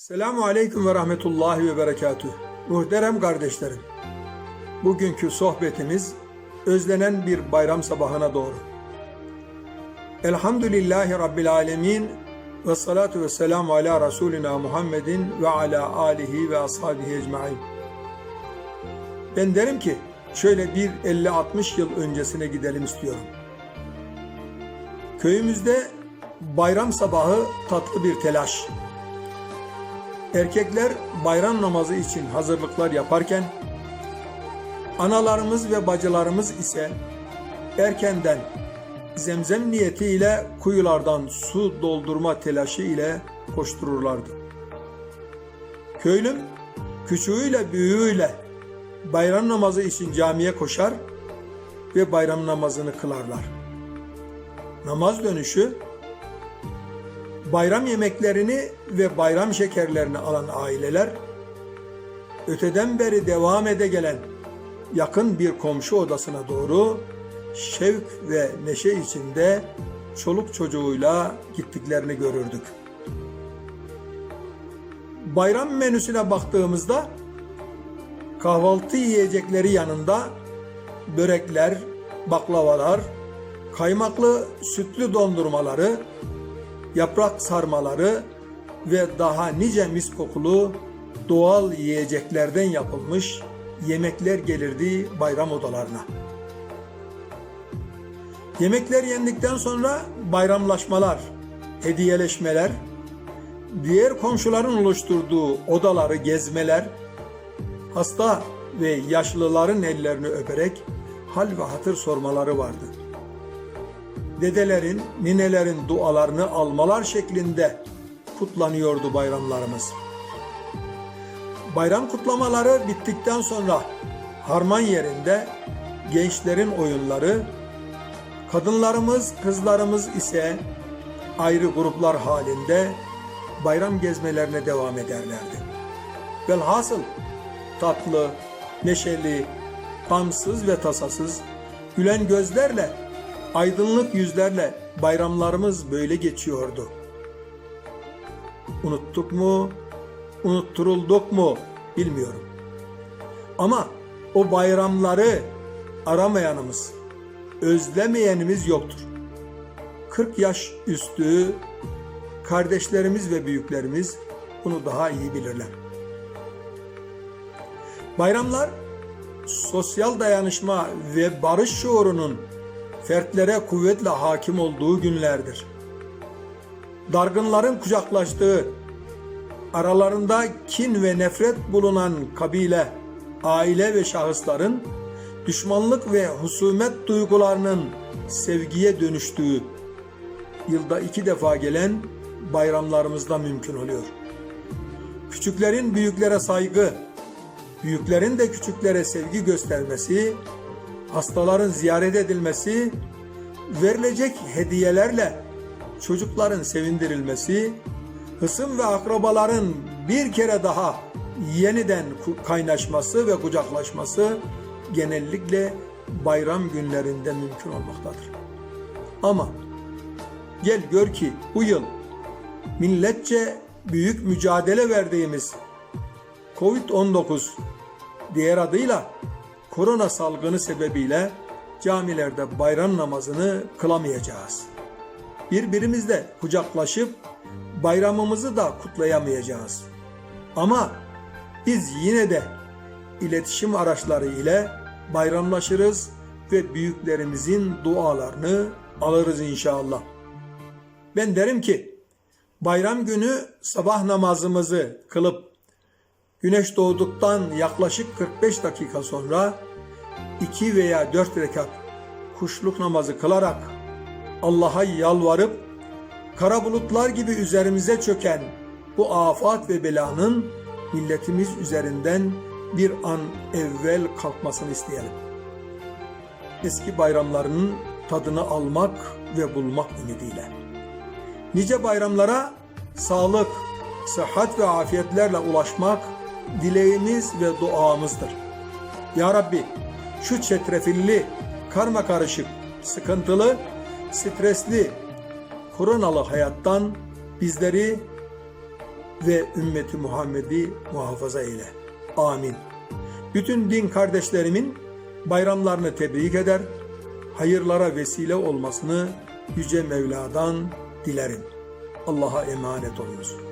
Selamu Aleyküm ve Rahmetullahi ve Berekatüh. Muhterem kardeşlerim, bugünkü sohbetimiz özlenen bir bayram sabahına doğru. Elhamdülillahi Rabbil Alemin ve salatu ve selamu ala Resulina Muhammedin ve ala alihi ve ashabihi ecmain. Ben derim ki şöyle bir 50-60 yıl öncesine gidelim istiyorum. Köyümüzde bayram sabahı tatlı bir telaş. Erkekler bayram namazı için hazırlıklar yaparken analarımız ve bacılarımız ise erkenden zemzem niyetiyle kuyulardan su doldurma telaşı ile koştururlardı. Köylüm küçüğüyle büyüğüyle bayram namazı için camiye koşar ve bayram namazını kılarlar. Namaz dönüşü bayram yemeklerini ve bayram şekerlerini alan aileler, öteden beri devam ede gelen yakın bir komşu odasına doğru şevk ve neşe içinde çoluk çocuğuyla gittiklerini görürdük. Bayram menüsüne baktığımızda kahvaltı yiyecekleri yanında börekler, baklavalar, kaymaklı sütlü dondurmaları, yaprak sarmaları ve daha nice mis kokulu doğal yiyeceklerden yapılmış yemekler gelirdi bayram odalarına. Yemekler yendikten sonra bayramlaşmalar, hediyeleşmeler, diğer komşuların oluşturduğu odaları gezmeler, hasta ve yaşlıların ellerini öperek hal ve hatır sormaları vardı dedelerin, ninelerin dualarını almalar şeklinde kutlanıyordu bayramlarımız. Bayram kutlamaları bittikten sonra harman yerinde gençlerin oyunları, kadınlarımız, kızlarımız ise ayrı gruplar halinde bayram gezmelerine devam ederlerdi. Velhasıl tatlı, neşeli, kamsız ve tasasız, gülen gözlerle aydınlık yüzlerle bayramlarımız böyle geçiyordu. Unuttuk mu, unutturulduk mu bilmiyorum. Ama o bayramları aramayanımız, özlemeyenimiz yoktur. 40 yaş üstü kardeşlerimiz ve büyüklerimiz bunu daha iyi bilirler. Bayramlar sosyal dayanışma ve barış şuurunun fertlere kuvvetle hakim olduğu günlerdir. Dargınların kucaklaştığı, aralarında kin ve nefret bulunan kabile, aile ve şahısların düşmanlık ve husumet duygularının sevgiye dönüştüğü, yılda iki defa gelen bayramlarımızda mümkün oluyor. Küçüklerin büyüklere saygı, büyüklerin de küçüklere sevgi göstermesi hastaların ziyaret edilmesi, verilecek hediyelerle çocukların sevindirilmesi, hısım ve akrabaların bir kere daha yeniden kaynaşması ve kucaklaşması genellikle bayram günlerinde mümkün olmaktadır. Ama gel gör ki bu yıl milletçe büyük mücadele verdiğimiz Covid-19 diğer adıyla korona salgını sebebiyle camilerde bayram namazını kılamayacağız. Birbirimizle kucaklaşıp bayramımızı da kutlayamayacağız. Ama biz yine de iletişim araçları ile bayramlaşırız ve büyüklerimizin dualarını alırız inşallah. Ben derim ki bayram günü sabah namazımızı kılıp Güneş doğduktan yaklaşık 45 dakika sonra iki veya dört rekat kuşluk namazı kılarak Allah'a yalvarıp kara bulutlar gibi üzerimize çöken bu afat ve belanın milletimiz üzerinden bir an evvel kalkmasını isteyelim. Eski bayramlarının tadını almak ve bulmak ümidiyle. Nice bayramlara sağlık, sıhhat ve afiyetlerle ulaşmak dileğimiz ve duamızdır. Ya Rabbi şu çetrefilli, karma karışık, sıkıntılı, stresli, koronalı hayattan bizleri ve ümmeti Muhammed'i muhafaza eyle. Amin. Bütün din kardeşlerimin bayramlarını tebrik eder, hayırlara vesile olmasını Yüce Mevla'dan dilerim. Allah'a emanet olunuz.